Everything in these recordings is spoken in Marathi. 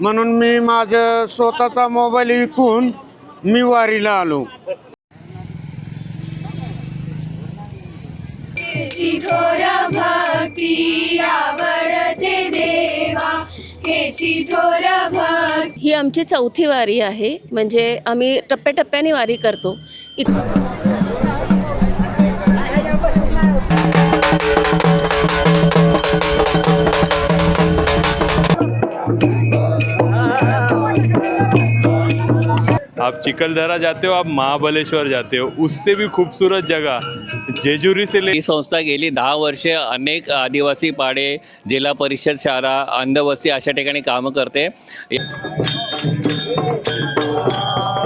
म्हणून मी माझं स्वतःचा मोबाईल विकून मी वारीला आलो. हेची थोर भक्ती आवडते देवा. हेची थोर भक्ती ही आमची चौथी वारी आहे. म्हणजे आम्ही टप्प्याटप्प्याने वारी करतो. इत आप चिखलदरा जाते हो आप महाबलेश्वर जाते हो उससे भी खूबसूरत जगह जेजुरी से ले ही संस्था गेली दहा वर्षे अनेक आदिवासी पाडे जिल्हा परिषद शाळा अंधवस्ती अशा ठिकाणी कामं करते.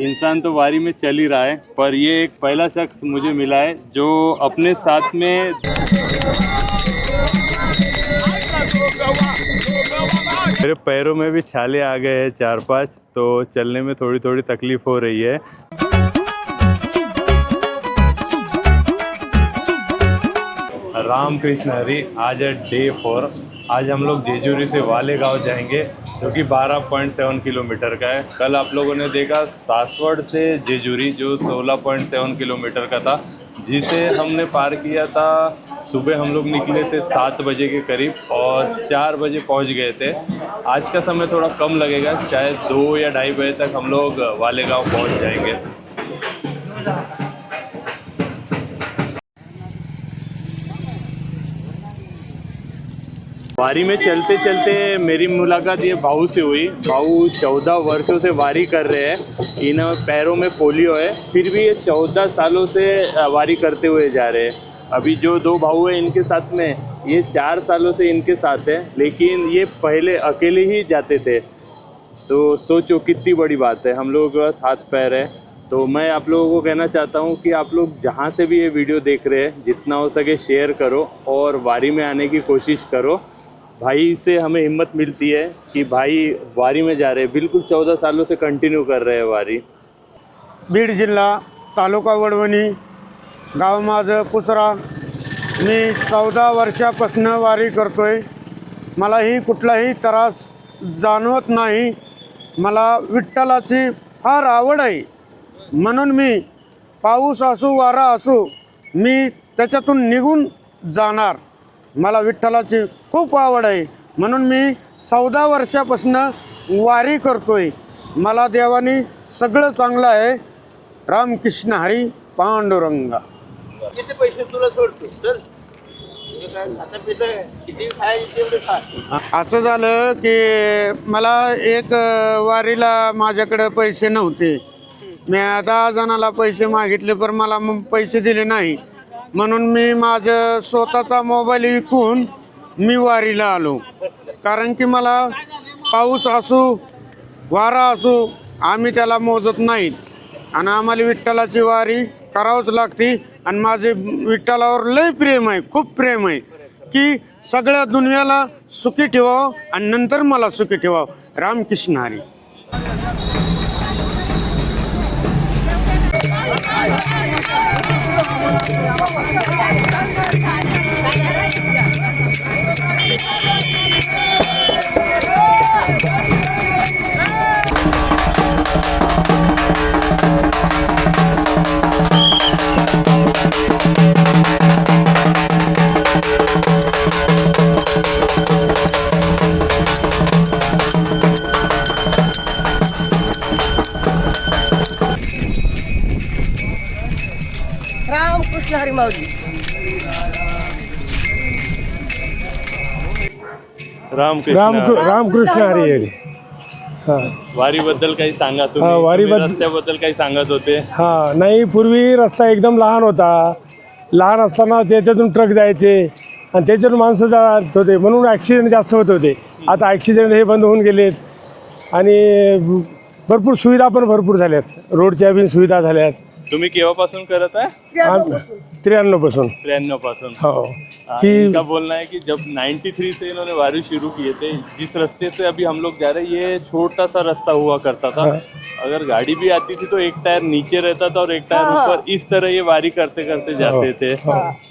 इंसान तो वारी में चल ही रहा है पर ये एक पहला शख्स मुझे मिला है जो अपने साथ में मेरे पैरों में भी छाले आ गए हैं चार पाँच तो चलने में थोड़ी थोड़ी तकलीफ़ हो रही है। राम कृष्ण हरी, आज है डे फोर आज हम लोग जेजूरी से वाले गाँव जाएँगे, जो कि 12.7 किलोमीटर का है। कल आप लोगों ने देखा, सासवड़ से जेजूरी, जो 16.7 किलोमीटर का था, जिसे हमने पार किया था, सुबह हम लोग निकले थे सात बजे के करीब, और चार बजे पहुँच गए थे। आज का समय थोड़ा कम लगेगा, शायद दो या ढाई बजे तक हम लोग वाले गाँव पहुँच जाएँगे। वारी में चलते चलते मेरी मुलाकात ये भाऊ से हुई। भाऊ चौदह वर्षों से वारी कर रहे हैं। इन पैरों में पोलियो है। फिर भी ये चौदह सालों से वारी करते हुए जा रहे हैं। अभी जो दो भाऊ हैं इनके साथ में ये चार सालों से इनके साथ है, लेकिन ये पहले अकेले ही जाते थे। तो सोचो कितनी बड़ी बात है, हम लोगों के पास हाथ पैर है। तो मैं आप लोगों को कहना चाहता हूँ कि आप लोग जहाँ से भी ये वीडियो देख रहे हैं, जितना हो सके शेयर करो और वारी में आने की कोशिश करो। भाई से हमें हिम्मत मिलती है कि भाई वारी में जा रहे हैं। बिल्कुल चौदह सालों से कंटिन्यू कर रहे हैं वारी। बीड जिल्हा तालुका वडवणी, गाव माझं, पुसरा मी चौदा वर्षापासून वारी करतो आहे मलाही कुठलाही त्रास जाणवत नाही. मला विठ्ठलाची फार आवड आहे. म्हणून मी पाऊस असो वारा असो मी त्याच्यातून निघून जाणार. मला विठ्ठलाची खूप आवड आहे. म्हणून मी चौदा वर्षापासून वारी करतो आहे मला देवाने सगळं चांगलं आहे. रामकृष्ण हरी पांडुरंगा. किती पैसे तुला सोडतो. चल. असं झालं की मला एक वारीला माझ्याकडे पैसे नव्हते. मी दहा जणाला पैसे मागितले पण मला मग पैसे दिले नाही. म्हणून मी माझं स्वतःचा मोबाईल विकून मी वारीला आलो. कारण की मला पाऊस असू वारा असू आम्ही त्याला मोजत नाहीत आणि आम्हाला विठ्ठलाची वारी करावंच लागते. आणि माझे विठ्ठलावर लय प्रेम आहे खूप प्रेम आहे की सगळ्या दुनियाला सुखी ठेवावं आणि नंतर मला सुखी ठेवावं. रामकृष्ण हरी. रामकृष्ण हरी माऊली राम राम कृष्ण रामकृष्ण हरी हरी हा. वारी बद्दल काही सांगा हा, तुम्ही वारीबद्द- तुम्ही रस्त्याबद्दल काही सांगत होते. हा नाही पूर्वी रस्ता एकदम लहान होता. लहान असताना त्याच्यातून ट्रक जायचे आणि त्याच्यातून माणसं जात होते. म्हणून ॲक्सिडेंट जास्त होत होते. आता ॲक्सिडेंट हे बंद होऊन गेलेत. आणि भरपूर सुविधा पण भरपूर झाल्यात. रोडच्या बी सुविधा झाल्यात. तुम्ही केव्हापासून करत आहे? त्र्याण्णव पासून त्र्याण्णव पासून हो. हाँ, कि इनका बोलना है कि जब 93 से इन्होंने वारी शुरू किए थे जिस रास्ते से अभी हम लोग जा रहे हैं ये छोटा सा रास्ता हुआ करता था। अगर गाड़ी भी आती थी तो एक टायर नीचे रहता था और एक टायर ऊपर। इस तरह ये वारी करते करते जाते थे।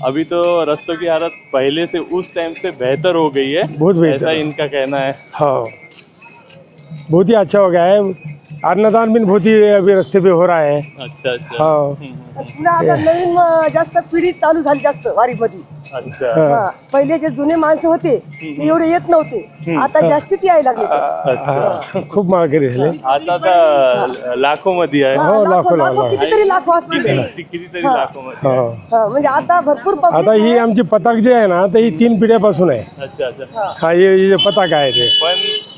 अभी तो रास्तों की हालत पहले से उस टाइम से बेहतर हो गई है। बहुत बेहतर ऐसा इनका कहना है। हो। बहुत ही अच्छा हो गया है। अन्नदान भी बहुत ही अभी रास्ते पे हो रहा है। अच्छा अच्छा. हाँ। पुन्हा आता नवीन अं, जास्त पिढी चालू झाली जास्त वारीमध्ये. अच्छा. हा. पहिले जे जुने माणसं होते ते एवढे येत नव्हते. आता जास्तीच यायला लागले. ते. हाँ, खूप माळकरी झाले आता तर लाखो मध्ये आहे. हा, हो, लाखो लाखो, लाखो लाखो. कितीतरी लाखो असतील किती- कितीतरी लाखो मध्ये. हा. हा, म्हणजे आता भरपूर public आता ही आमची पताक जी आहे ना तर ही तीन पिढ्यापासून आहे. अच्छा अच्छा. हा हे हे जे पताक आहे ते. पण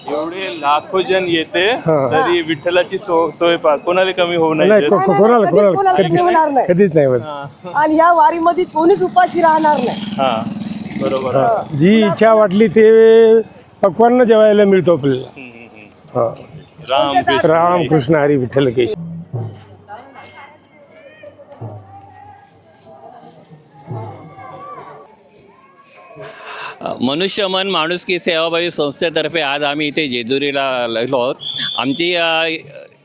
एवढे लाखो जन येते हा. तरी विठ्ठलाची सो- सोय पा कोणाला कमी होऊ नाही नाही देत. को- को- कोणाला कधीच कोणाला कोणाला कधी- कमी होणार नाही. कधीच नाही होत आणि ह्या वारीमध्ये कोणीच उपाशी राहणार नाही हा बरोबर. हा. जी इच्छा वाटली ते पक्वान्न जेवायला मिळतो आपल्याला हम्म, हम्म, हम्म. हा. राम कृष्ण राम कृष्ण हरी विठ्ठल केश मनुष्यमन माणुसकी सेवाभावी संस्थेतर्फे आज आम्ही इथे जेजुरीला आलेलो आहोत. आमची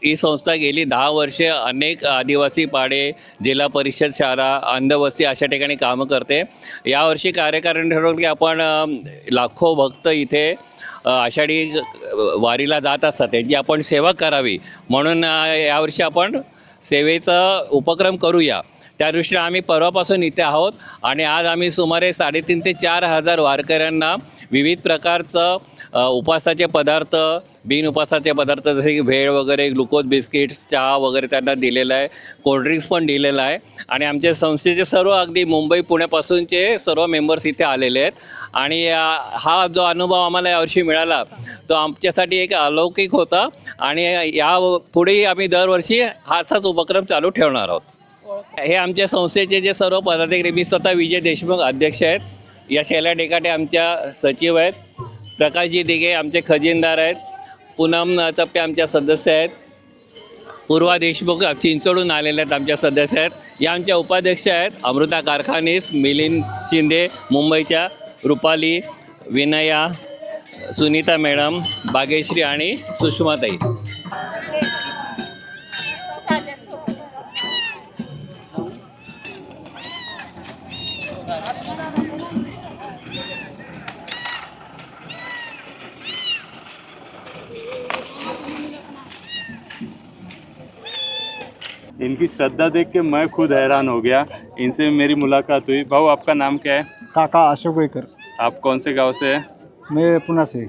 ही संस्था गेली दहा वर्षे अनेक आदिवासी पाडे जिल्हा परिषद शाळा अंधवस्ती अशा ठिकाणी कामं करते. यावर्षी कार्यकारण ठरवलं की आपण लाखो भक्त इथे आषाढी वारीला जात असतात. त्यांची आपण सेवा करावी. म्हणून यावर्षी आपण सेवेचा उपक्रम करूया. त्या दृष्टीने आम्ही परवापासून इथे आहोत आणि आज आम्ही सुमारे साडेतीन ते चार हजार वारकऱ्यांना विविध प्रकारचं उपासाचे पदार्थ बिन उपवासाचे पदार्थ जसे की भेळ वगैरे ग्लुकोज बिस्किट्स चहा वगैरे त्यांना दिलेलं आहे. कोल्ड्रिंक्स पण दिलेलं आहे. आणि आमच्या संस्थेचे सर्व अगदी मुंबई पुण्यापासूनचे सर्व मेंबर्स इथे आलेले आहेत. आणि हा जो अनुभव आम्हाला यावर्षी मिळाला तो आमच्यासाठी एक अलौकिक होता. आणि या पुढेही आम्ही दरवर्षी हाचाच उपक्रम चालू ठेवणार आहोत. हे आमच्या संस्थेचे जे सर्व पदाधिकारी मी स्वतः विजय देशमुख अध्यक्ष आहेत. या शैला डेकाटे आमच्या सचिव आहेत. प्रकाशजी दिघे आमचे खजिनदार आहेत. पूनम तप्पे आमच्या सदस्य आहेत. पूर्वा देशमुख चिंचोडून आलेले आहेत आमच्या सदस्य आहेत. या आमच्या उपाध्यक्ष आहेत. अमृता कारखानीस मिलिंद शिंदे मुंबईच्या रुपाली विनया सुनीता मॅडम बागेश्री आणि सुषमाताई. इनकी श्रद्धा देख के मैं खुद हैरान हो गया। इनसे मेरी मुलाकात हुई। भाऊ आपका नाम क्या है? काका अशोक गोईकर आप कौन से गाँव से हैं? मैं पुणे से।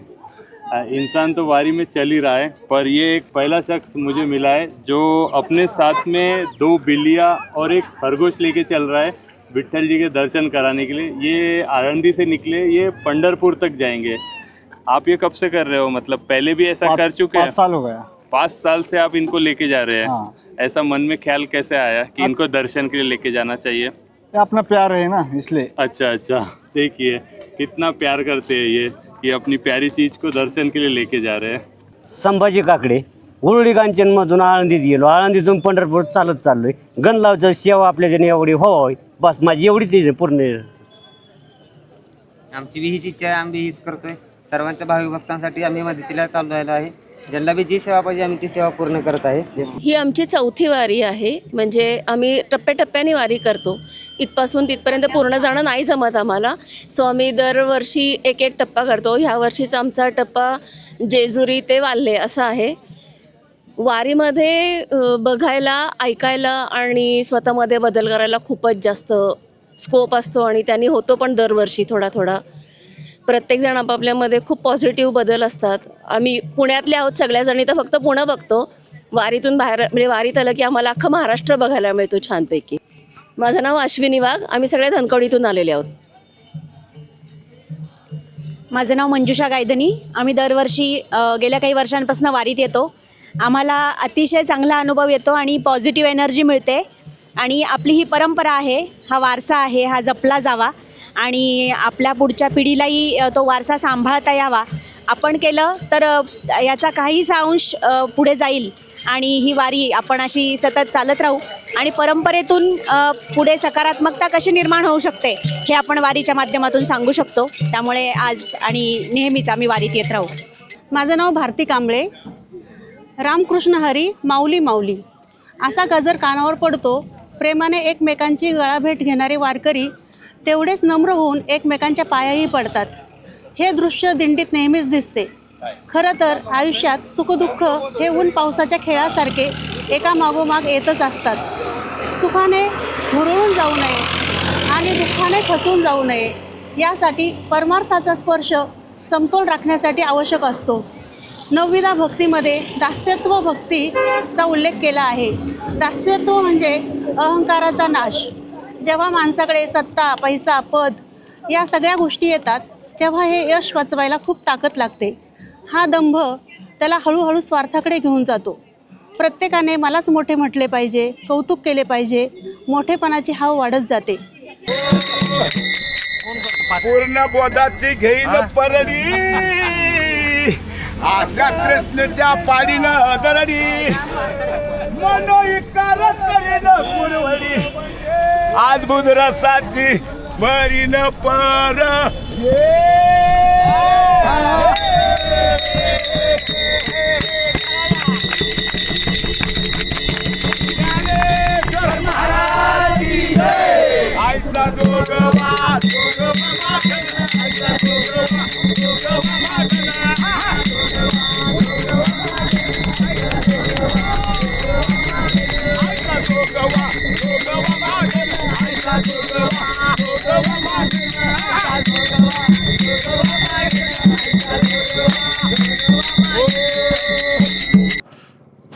इंसान तो वारी में चल ही रहा है पर ये एक पहला शख्स मुझे मिला है जो अपने साथ में दो बिल्लियाँ और एक खरगोश लेके चल रहा है विट्ठल जी के दर्शन कराने के लिए। ये आरंडी से निकले ये पंडरपुर तक जाएँगे। आप ये कब से कर रहे हो? मतलब पहले भी ऐसा कर पाँच चुके पाँच हैं साल हो गया। पाँच साल से आप इनको लेके जा रहे हैं? हाँ। ऐसा मन में ख्याल कैसे आया कि इनको दर्शन के लिए लेके जाना चाहिए? ये अपना प्यार है ना इसलिए। अच्छा अच्छा। देखिए कितना प्यार करते हैं ये कि अपनी प्यारी चीज को दर्शन के लिए लेके जा रहे हैं। संभाजी काकडे उरुळी कांचनमधून आळंदीत गेलो. आळंदीतून पंढरपूर चालत चाललोय. गणलावचं सेवा आपल्याच्याने एवढी होय बस माझी एवढीच इच्छा आहे पूर्ण. आमची बी हीच इच्छा आहे आम्ही हीच करतोय. सर्वांच्या भाविक भक्तांसाठी आम्ही मदतीला चालू राहिलो आहे. ज्यांना बी जी सेवा पाहिजे आम्ही ती सेवा पूर्ण करत आहे. ही आमची चौथी वारी आहे. म्हणजे आम्ही टप्प्याटप्प्याने वारी करतो. इथपासून तिथपर्यंत पूर्ण जाणं नाही जमत आम्हाला. सो आम्ही दरवर्षी एक एक टप्पा करतो. ह्या वर्षीचा आमचा टप्पा जेजुरी ते वाल्हे असा आहे. वारीमध्ये बघायला ऐकायला आणि स्वतःमध्ये बदल करायला खूपच जास्त स्कोप असतो आणि त्यांनी होतो पण दरवर्षी थोडा थोडा प्रत्येकजण आपापल्यामध्ये खूप पॉझिटिव्ह बदल असतात. आम्ही पुण्यातले आहोत सगळ्याजणी तर फक्त पुणं बघतो. वारीतून बाहेर म्हणजे वारीत आलं की आम्हाला अख्खं महाराष्ट्र बघायला मिळतो छानपैकी. माझं नाव अश्विनी वाघ. आम्ही सगळे धनकवडीतून आलेले आहोत. माझं नाव मंजुषा गायधनी आम्ही दरवर्षी गेल्या काही वर्षांपासून वारीत येतो. आम्हाला अतिशय चांगला अनुभव येतो आणि पॉझिटिव्ह एनर्जी मिळते. आणि आपली ही परंपरा आहे हा वारसा आहे हा जपला जावा. आणि आपल्या पुढच्या पिढीलाही तो वारसा सांभाळता यावा. आपण केलं तर याचा काहीसा अंश पुढे जाईल आणि ही वारी आपण अशी सतत चालत राहू. आणि परंपरेतून पुढे सकारात्मकता कशी निर्माण होऊ शकते हे आपण वारीच्या माध्यमातून सांगू शकतो. त्यामुळे आज आणि नेहमीच आम्ही वारीत येत राहू. माझं नाव भारती कांबळे. रामकृष्ण हरी माऊली माऊली. असा गजर कानावर पडतो. प्रेमाने एकमेकांची गळाभेट घेणारे वारकरी तेवढेच नम्र होऊन एकमेकांच्या पायाही पडतात. हे दृश्य दिंडीत नेहमीच दिसते. खरं तर आयुष्यात सुखदुःख हे ऊन पावसाच्या खेळासारखे एका मागोमाग येतच असतात. सुखाने हुरळून जाऊ नये आणि दुःखाने खचून जाऊ नये यासाठी परमार्थाचा स्पर्श समतोल राखण्यासाठी आवश्यक असतो. नवविधा भक्तीमध्ये दास्यत्व भक्तीचा उल्लेख केला आहे. दास्यत्व म्हणजे अहंकाराचा नाश. जेव्हा माणसाकडे सत्ता पैसा पद या सगळ्या गोष्टी येतात तेव्हा हे यश वाचवायला खूप ताकद लागते. हा दंभ त्याला हळूहळू स्वार्थाकडे घेऊन जातो. प्रत्येकाने मलाच मोठे म्हटले पाहिजे कौतुक केले पाहिजे मोठेपणाची हाव वाढत जाते. पूर्ण बोधाची घेईल परडी आशा कृष्णच्या पाडीनं दरडी मनो इकारच करीन पुरवडी अद्भुत रसाची मरीन पर आईचा दोघ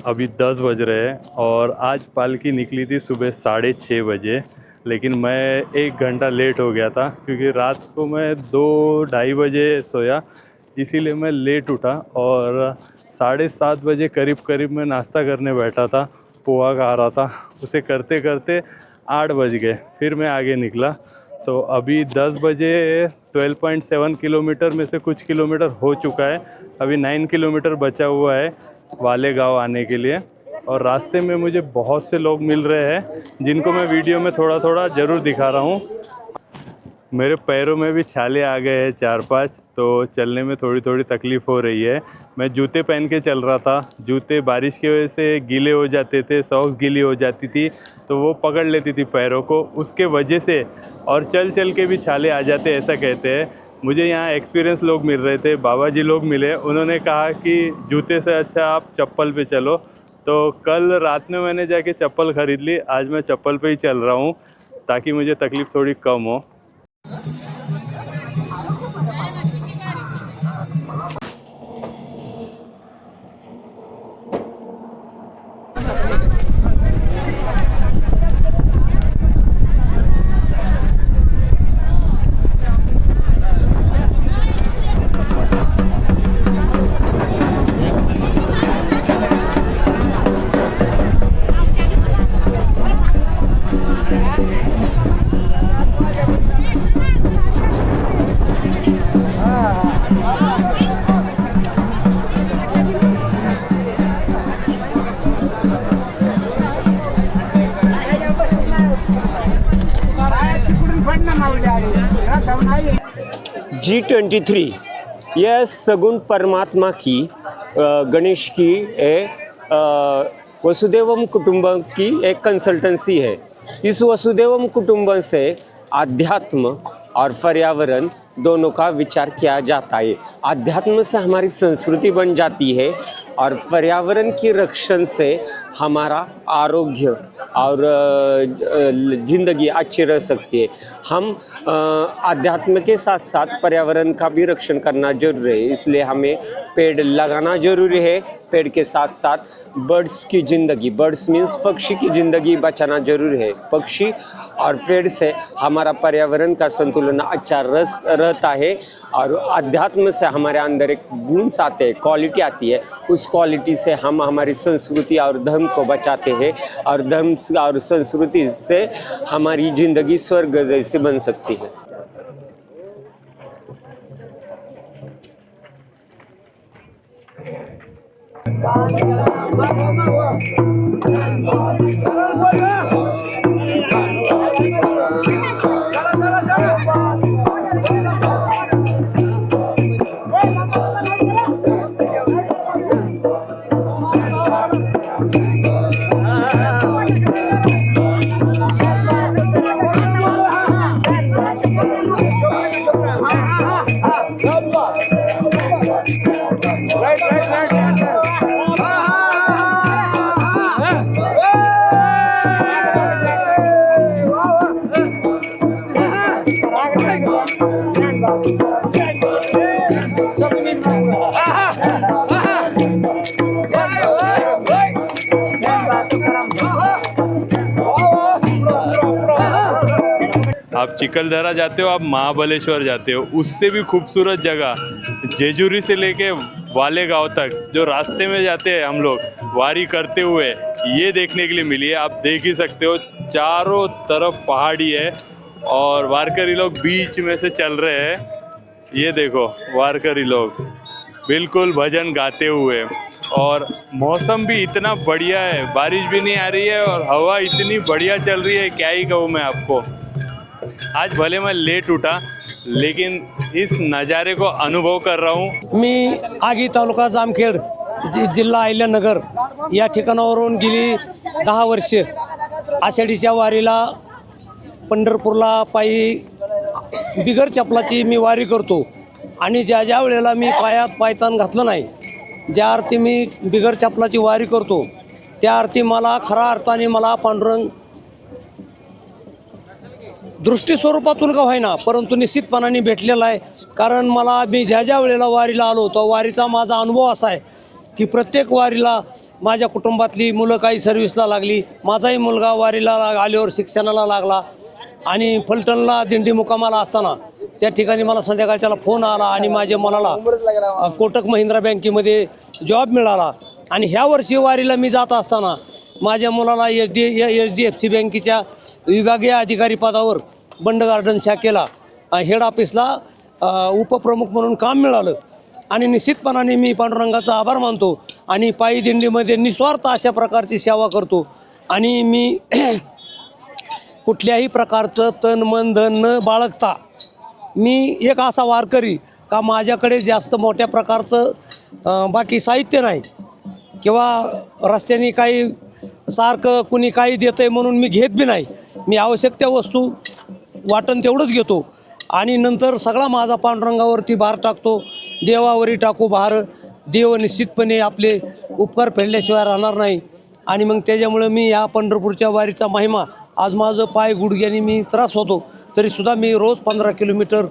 अभी दस बज रहे हैं और आज पालकी निकली थी सुबह साढ़े छः बजे, लेकिन मैं एक घंटा लेट हो गया था क्योंकि रात को मैं दो ढाई बजे सोया, इसीलिए मैं लेट उठा और साढ़े सात बजे करीब करीब मैं नाश्ता करने बैठा था, पोहा खा रहा था। उसे करते करते आठ बज गए, फिर मैं आगे निकला। तो अभी दस बजे 12.7 किलोमीटर में से कुछ किलोमीटर हो चुका है। अभी नाइन किलोमीटर बचा हुआ है वाले गाँव आने के लिए। और रास्ते में मुझे बहुत से लोग मिल रहे हैं, जिनको मैं वीडियो में थोड़ा थोड़ा ज़रूर दिखा रहा हूँ। मेरे पैरों में भी छाले आ गए हैं चार पाँच तो चलने में थोड़ी थोड़ी तकलीफ़ हो रही है। मैं जूते पहन के चल रहा था। जूते बारिश की वजह से गीले हो जाते थे, सॉक्स गीली हो जाती थी तो वो पकड़ लेती थी पैरों को। उसके वजह से और चल चल के भी छाले आ जाते ऐसा कहते हैं। मुझे यहाँ एक्सपीरियंस लोग मिल रहे थे बाबा जी लोग मिले। उन्होंने कहा कि जूते से अच्छा आप चप्पल पे चलो। तो कल रात में मैंने जाके चप्पल ख़रीद ली। आज मैं चप्पल पे ही चल रहा हूँ, ताकि मुझे तकलीफ़ थोड़ी कम हो। Huh? 23 यह सगुण परमात्मा की गणेश की है वसुदेवम कुटुंबम की एक कंसल्टेंसी है इस वसुदेवम कुटुंबम से आध्यात्म और पर्यावरण दोनों का विचार किया जाता है आध्यात्म से हमारी संस्कृति बन जाती है और पर्यावरण की रक्षण से हमारा आरोग्य और ज़िंदगी अच्छी रह सकती है। हम आध्यात्म के साथ साथ पर्यावरण का भी रक्षण करना ज़रूरी है, इसलिए हमें पेड़ लगाना ज़रूरी है। पेड़ के साथ साथ बर्ड्स की ज़िंदगी, बर्ड्स मीन्स पक्षी की ज़िंदगी बचाना ज़रूरी है। पक्षी और पेड़ से हमारा पर्यावरण का संतुलन अच्छा रस, रहता है। और अध्यात्म से हमारे अंदर एक गुण्स आते हैं क्वालिटी आती है। उस क्वालिटी से हम हमारी संस्कृति और धर्म को बचाते हैं और धर्म और संस्कृति से हमारी ज़िंदगी स्वर्ग जैसे बन सकती है। चिकलदरा जाते हो, आप महाबलेश्वर जाते हो। उससे भी खूबसूरत जगह, जेजूरी से लेके वाले गाँव तक, जो रास्ते में जाते हैं हम लोग, वारी करते हुए, ये देखने के लिए मिली है। आप देख ही सकते हो, चारों तरफ़ पहाड़ी है और वारकरी लोग बीच में से चल रहे हैं। ये देखो, वारकरी लोग, बिल्कुल भजन गाते हुए। और मौसम भी इतना बढ़िया है, बारिश भी नहीं आ रही है और हवा इतनी बढ़िया चल रही है, क्या ही कहूँ मैं आपको। आज भले मैं लेट उठा लेकिन इस नज़ारे को अनुभव कर रहा हूँ। मी आगी तालुका जामखेड जि जिल्हा अहिल्यानगर या ठिकाणावरून गेली दहा वर्ष. आषाढीच्या वारीला पंढरपूरला पायी बिगर चपलाची मी वारी करतो. आणि ज्या ज्या वेळेला मी पायात पायतान घातलं नाही ज्या अर्थी मी बिगर चपलाची वारी करतो त्या अर्थी मला खरा अर्थाने मला पांडुरंग दृष्टी स्वरूपातून का होईना परंतु निश्चितपणाने भेटलेला आहे. कारण मला मी ज्या ज्या वेळेला वारीला आलो तो वारीचा माझा अनुभव असा आहे की प्रत्येक वारीला माझ्या कुटुंबातली मुलं काही सर्व्हिसला लागली. माझाही मुलगा वारीला लाग- आल्यावर शिक्षणाला लागला. आणि फलटणला दिंडी मुकामाला असताना त्या ठिकाणी मला संध्याकाळच्याला फोन आला आणि माझ्या मुलाला कोटक महिंद्रा बँकेमध्ये जॉब मिळाला. आणि ह्या वर्षी वारीला मी जात असताना माझ्या मुलाला H D H D F C बँकेच्या विभागीय अधिकारी पदावर बंड गार्डन शाखेला हेड ऑफिसला उपप्रमुख म्हणून काम मिळालं. आणि निश्चितपणाने मी पांडुरंगाचा आभार मानतो आणि पायी दिंडीमध्ये निस्वार्थ अशा प्रकारची सेवा करतो. आणि मी कुठल्याही प्रकारचं तन मन धन न बाळगता मी एक असा वारकरी का माझ्याकडे जास्त मोठ्या प्रकारचं बाकी साहित्य नाही. किंवा रस्त्याने काही सारखं कुणी काही देतं आहे म्हणून मी घेत बी नाही. मी आवश्यक त्या वस्तू वाटण तेवढंच घेतो. आणि नंतर सगळा माझा पांडुरंगावरती भार टाकतो. देवावरही टाकू भार. देव निश्चितपणे आपले उपकार फेडल्याशिवाय राहणार नाही. आणि मग त्याच्यामुळं मी या पंढरपूरच्या वारीचा महिमा आज माझं पाय गुडघ्याने मी त्रास होतो. तरीसुद्धा मी रोज पंधरा किलोमीटर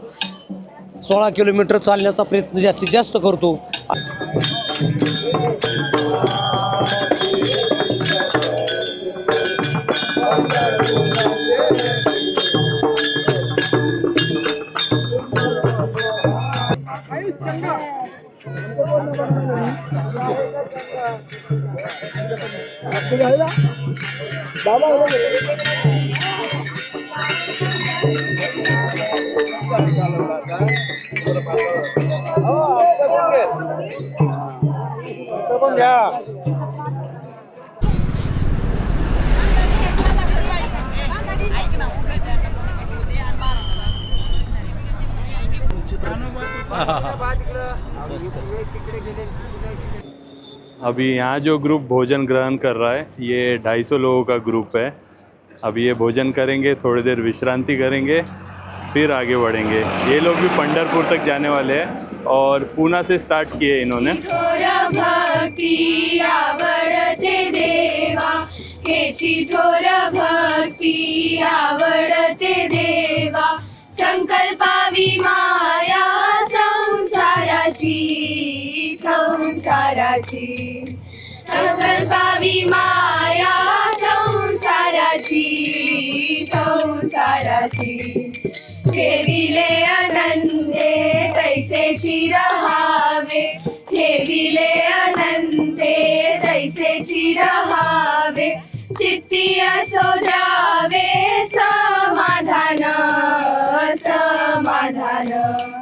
सोळा किलोमीटर चालण्याचा प्रयत्न जास्तीत जास्त करतो. तिकडे गेले. अभी यहाँ जो ग्रुप भोजन ग्रहण कर रहा है, ये 250 लोगों का ग्रुप है। अभी ये भोजन करेंगे, थोड़ी देर विश्रांति करेंगे, फिर आगे बढ़ेंगे। ये लोग भी पंडरपुर तक जाने वाले हैं और पूना से स्टार्ट किए इन्होंने। भक्ती आवडते माया संसाराची. संकल्पावी माया संसाराची. संसाराची. ठेविले अनंते तैसेची रहावे ठेविले अनंते तैसेची रहावे चित्ती असो द्यावे समाधान समाधान.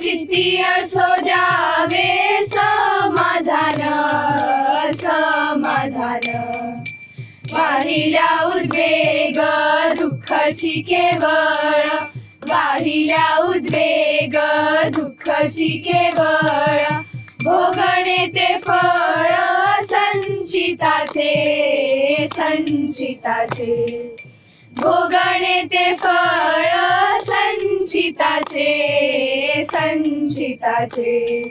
चित्ती असो द्यावे समाधान समाधान. वाहिल्या उद्वेग दुःखाची केवळ. वाहिल्या उद्वेग दुःखाची केवळ. भोगणे ते फळ संचिताचे संचिताचे. भोगणे ते फळ संचिताचे संचिताचे.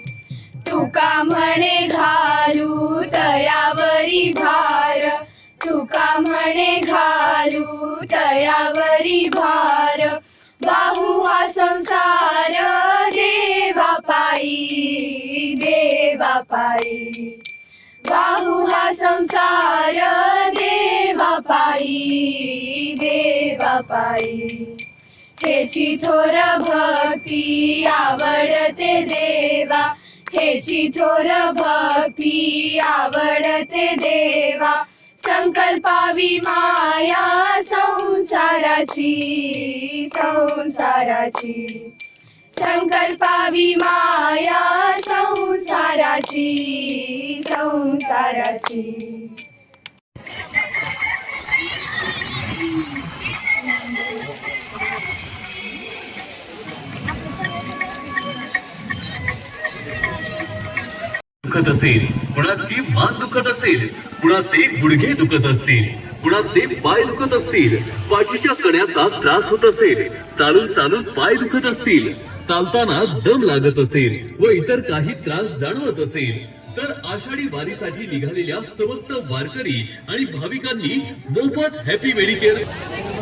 तुका म्हणे घालू तयावरी भार तुका म्हणे घालू तयावरी भार. बाहू हा संसार देवा पायी देवा पायी. बाहू हा संसार देवा पायी देवा पायी हेची थोर भक्ती आवडते देवा. हेची थोर भक्ती आवडते देवा. संकल्पावी माया संसाराची संसाराची. संकल्पावी माया संसाराची संसाराची. दुखत असेल कुणाची मान दुखत असेल कुणाचे गुडघे दुखत असतील कुणाचे पाय दुखत असतील पाठीच्या कण्याचा त्रास होत असेल चालून चालून पाय दुखत असतील चालताना दम लागत असेल व इतर काही त्रास जाणवत असेल तर आषाढी वारीसाठी निघालेल्या समस्त वारकरी आणि भाविकांनी मोफत हॅपी मेडिकेअर